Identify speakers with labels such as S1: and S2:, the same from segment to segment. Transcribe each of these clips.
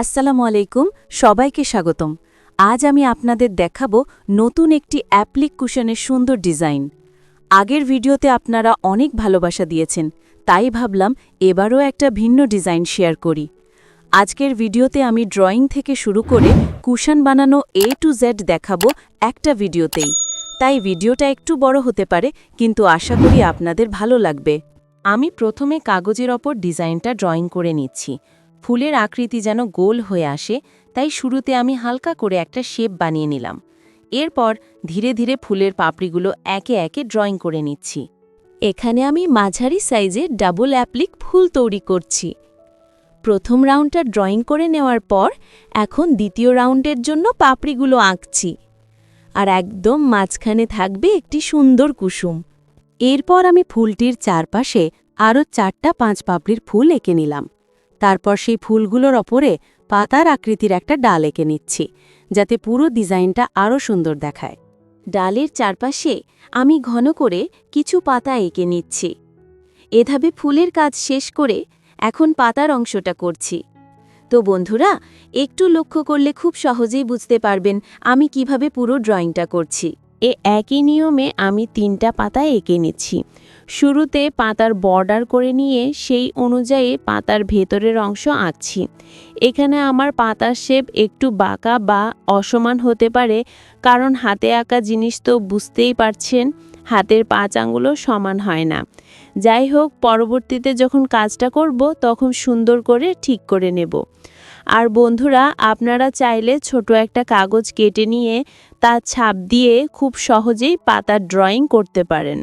S1: আসসালামু আলাইকুম, সবাইকে স্বাগতম। আজ আমি আপনাদের দেখাবো নতুন একটি অ্যাপ্লিক কুশনের সুন্দর ডিজাইন। আগের ভিডিওতে আপনারা অনেক ভালোবাসা দিয়েছেন, তাই ভাবলাম এবারও একটা ভিন্ন ডিজাইন শেয়ার করি। আজকের ভিডিওতে আমি ড্রয়িং থেকে শুরু করে কুশন বানানো এ টু জেড দেখাবো একটা ভিডিওতেই। তাই ভিডিওটা একটু বড় হতে পারে, কিন্তু আশা করি আপনাদের ভালো লাগবে। আমি প্রথমে কাগজের ওপর ডিজাইনটা ড্রয়িং করে নিচ্ছি। ফুলের আকৃতি যেন গোল হয়ে আসে, তাই শুরুতে আমি হালকা করে একটা শেপ বানিয়ে নিলাম। এরপর ধীরে ধীরে ফুলের পাপড়িগুলো একে একে ড্রয়িং করে নিচ্ছি। এখানে আমি মাঝারি সাইজে ডাবল অ্যাপ্লিক ফুল তৈরি করছি। প্রথম রাউন্ডটা ড্রয়িং করে নেওয়ার পর এখন দ্বিতীয় রাউন্ডের জন্য পাপড়িগুলো আঁকছি। আর একদম মাঝখানে থাকবে একটি সুন্দর কুসুম। এরপর আমি ফুলটির চারপাশে আরও চারটা পাঁচ পাপড়ির ফুল এঁকে নিলাম। তারপর সেই ফুলগুলোর ওপরে পাতার আকৃতির একটা ডাল এঁকে নিচ্ছি, যাতে পুরো ডিজাইনটা আরও সুন্দর দেখায়। ডালের চারপাশে আমি ঘন করে কিছু পাতা এঁকে নিচ্ছি। এভাবে ফুলের কাজ শেষ করে এখন পাতার অংশটা করছি। তো বন্ধুরা, একটু লক্ষ্য করলে খুব সহজেই বুঝতে পারবেন আমি কীভাবে পুরো ড্রয়িংটা করছি। এ একই নিয়মে আমি তিনটা পাতা এঁকে নিচ্ছি। শুরুতে পাতার বর্ডার করে নিয়ে সেই অনুযায়ী পাতার ভেতরের অংশ আঁকছি। এখানে আমার পাতার শেপ একটু বাঁকা বা অসমান হতে পারে, কারণ হাতে আঁকা জিনিস তো বুঝতেই পারছেন, হাতের পাঁচ আঙুলও সমান হয় না। যাই হোক, পরবর্তীতে যখন কাজটা করব, তখন সুন্দর করে ঠিক করে নেব। আর বন্ধুরা, আপনারা চাইলে ছোট একটা কাগজ কেটে নিয়ে তা ছাপ দিয়ে খুব সহজেই পাতার ড্রয়িং করতে পারেন।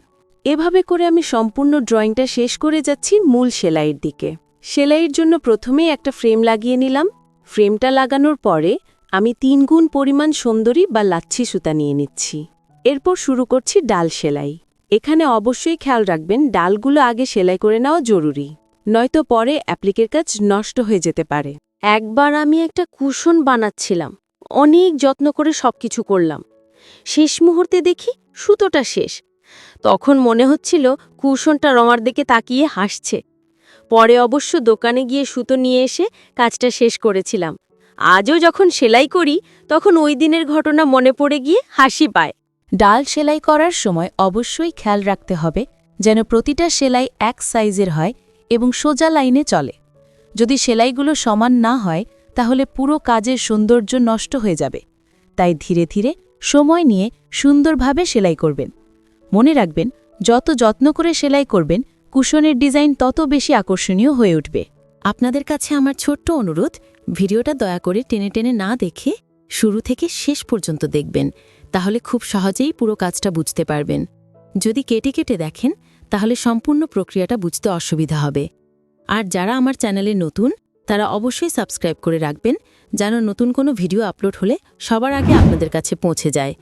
S1: এভাবে করে আমি সম্পূর্ণ ড্রয়িংটা শেষ করে যাচ্ছি মূল সেলাইয়ের দিকে। সেলাইয়ের জন্য প্রথমেই একটা ফ্রেম লাগিয়ে নিলাম। ফ্রেমটা লাগানোর পরে আমি তিন গুণ পরিমাণ সুন্দরী বা লাচ্ছি সুতা নিয়ে নিচ্ছি। এরপর শুরু করছি ডাল সেলাই। এখানে অবশ্যই খেয়াল রাখবেন, ডালগুলো আগে সেলাই করে নেওয়া জরুরি, নয়তো পরে অ্যাপ্লিকের কাজ নষ্ট হয়ে যেতে পারে। একবার আমি একটা কুশন বানাচ্ছিলাম। অনেক যত্ন করে সবকিছু করলাম। শেষ মুহূর্তে দেখি সুতোটা শেষ। তখন মনে হচ্ছিল কুশনটা রমার দিকে তাকিয়ে হাসছে। পরে অবশ্য দোকানে গিয়ে সুতো নিয়ে এসে কাজটা শেষ করেছিলাম। আজও যখন সেলাই করি, তখন ওই দিনের ঘটনা মনে পড়ে গিয়ে হাসি পায়। ডাল সেলাই করার সময় অবশ্যই খেয়াল রাখতে হবে, যেন প্রতিটা সেলাই এক সাইজের হয় এবং সোজা লাইনে চলে। যদি সেলাইগুলো সমান না হয়, তাহলে পুরো কাজের সৌন্দর্য নষ্ট হয়ে যাবে। তাই ধীরে ধীরে সময় নিয়ে সুন্দরভাবে সেলাই করবেন। মনে রাখবেন, যত যত্ন করে সেলাই করবেন, কুশনের ডিজাইন তত বেশি আকর্ষণীয় হয়ে উঠবে। আপনাদের কাছে আমার ছোট্ট অনুরোধ, ভিডিওটা দয়া করে টেনে টেনে না দেখে শুরু থেকে শেষ পর্যন্ত দেখবেন, তাহলে খুব সহজেই পুরো কাজটা বুঝতে পারবেন। যদি কেটে কেটে দেখেন, তাহলে সম্পূর্ণ প্রক্রিয়াটা বুঝতে অসুবিধা হবে। আর যারা আমার চ্যানেলে নতুন, তারা অবশ্যই সাবস্ক্রাইব করে রাখবেন, যেন নতুন কোনো ভিডিও আপলোড হলে সবার আগে আপনাদের কাছে পৌঁছে যায়।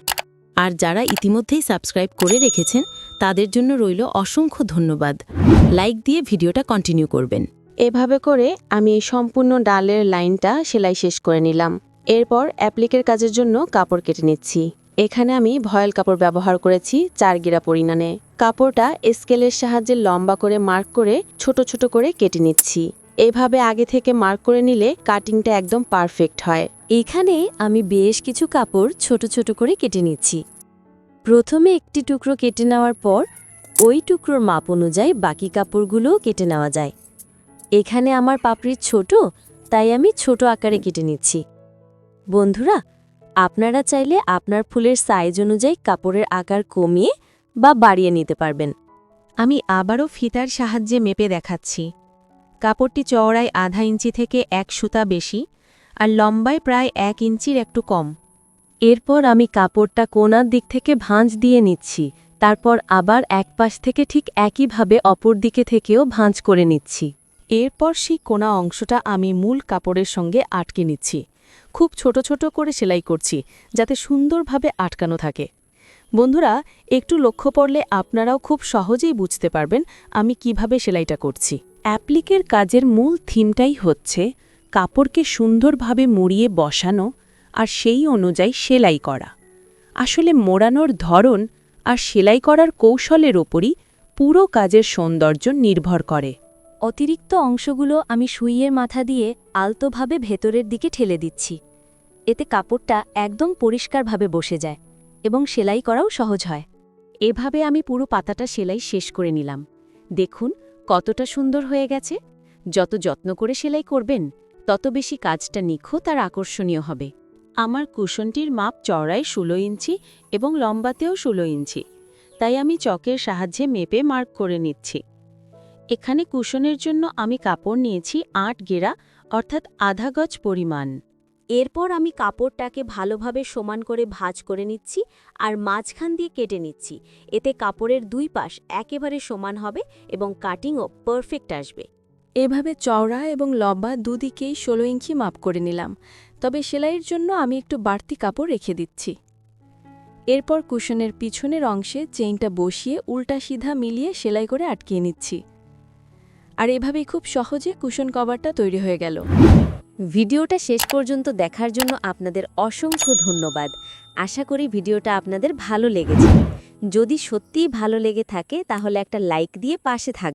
S1: আর যারা ইতিমধ্যেই সাবস্ক্রাইব করে রেখেছেন, তাদের জন্য রইল অসংখ্য ধন্যবাদ। লাইক দিয়ে ভিডিওটা কন্টিনিউ করবেন। এভাবে করে আমি এই সম্পূর্ণ ডালের লাইনটা সেলাই শেষ করে নিলাম। এরপর অ্যাপ্লিকের কাজের জন্য কাপড় কেটে নিচ্ছি। এখানে আমি ভয়েল কাপড় ব্যবহার করেছি চার গিরা পরিমাণে। কাপড়টা স্কেলের সাহায্যে লম্বা করে মার্ক করে ছোট ছোট করে কেটে নিচ্ছি। এভাবে আগে থেকে মার্ক করে নিলে কাটিংটা একদম পারফেক্ট হয়। এখানে আমি বেশ কিছু কাপড় ছোট ছোট করে কেটে নিচ্ছি। প্রথমে একটি টুকরো কেটে নেওয়ার পর ওই টুকরোর মাপ অনুযায়ী বাকি কাপড়গুলোও কেটে নেওয়া যায়। এখানে আমার পাপড়ির ছোট, তাই আমি ছোট আকারে কেটে নিচ্ছি। বন্ধুরা আপনারা চাইলে আপনার ফুলের সাইজ অনুযায়ী কাপড়ের আকার কমিয়ে বা বাড়িয়ে নিতে পারবেন। আমি আবারও ফিতার সাহায্যে মেপে দেখাচ্ছি। কাপড়টি চওড়ায় আধা ইঞ্চি থেকে এক সুতা বেশি আর লম্বায় প্রায় এক ইঞ্চির একটু কম। এরপর আমি কাপড়টা কোনার দিক থেকে ভাঁজ দিয়ে নিচ্ছি, তারপর আবার এক পাশ থেকে ঠিক একইভাবে অপর দিকে থেকেও ভাঁজ করে নিচ্ছি। এরপর সেই কোনা অংশটা আমি মূল কাপড়ের সঙ্গে আটকে নিচ্ছি। খুব ছোট ছোট করে সেলাই করছি, যাতে সুন্দরভাবে আটকানো থাকে। বন্ধুরা, একটু লক্ষ্য পড়লে আপনারাও খুব সহজেই বুঝতে পারবেন আমি কীভাবে সেলাইটা করছি। অ্যাপ্লিকের কাজের মূল থিমটাই হচ্ছে কাপড়কে সুন্দরভাবে মুড়িয়ে বসানো আর সেই অনুযায়ী সেলাই করা। আসলে মোড়ানোর ধরন আর সেলাই করার কৌশলের ওপরই পুরো কাজের সৌন্দর্য নির্ভর করে। অতিরিক্ত অংশগুলো আমি সুইয়ের মাথা দিয়ে
S2: আলতোভাবে ভেতরের দিকে ঠেলে দিচ্ছি। এতে কাপড়টা একদম পরিষ্কারভাবে বসে যায় এবং সেলাই করাও সহজ হয়।
S1: এভাবে আমি পুরো পাতাটা সেলাই শেষ করে নিলাম। দেখুন, কতটা সুন্দর হয়ে গেছে। যত যত্ন করে সেলাই করবেন, তত বেশি কাজটা নিখুঁত আর আকর্ষণীয় হবে। আমার কুশনটির মাপ চড়াই ষোলো ইঞ্চি এবং লম্বাতেও ষোলো ইঞ্চি, তাই আমি চকের সাহায্যে মেপে মার্ক করে নিচ্ছি। এখানে কুশনের জন্য আমি কাপড় নিয়েছি আট গেরা অর্থাৎ আধা গজ পরিমাণ।
S2: এরপর আমি কাপড়টাকে ভালোভাবে সমান করে ভাঁজ করে নিচ্ছি আর মাঝখান দিয়ে কেটে নিচ্ছি। এতে কাপড়ের দুই পাশ একেবারে সমান হবে এবং কাটিংও পারফেক্ট আসবে।
S1: এভাবে চওড়া এবং লম্বা দুদিকেই ষোলো ইঞ্চি মাপ করে নিলাম। তবে সেলাইয়ের জন্য আমি একটু বাড়তি কাপড় রেখে দিচ্ছি। এরপর কুশনের পিছনের অংশে চেইনটা বসিয়ে উল্টা সিধা মিলিয়ে সেলাই করে আটকিয়ে নিচ্ছি। আর এভাবেই খুব সহজে কুশন কভারটা তৈরি হয়ে গেল।
S2: ভিডিওটা শেষ পর্যন্ত দেখার জন্য আপনাদের অসংখ্য ধন্যবাদ। আশা করি ভিডিওটা আপনাদের ভালো লেগেছে। যদি সত্যিই ভালো লেগে থাকে, তাহলে একটা লাইক দিয়ে পাশে থাকবেন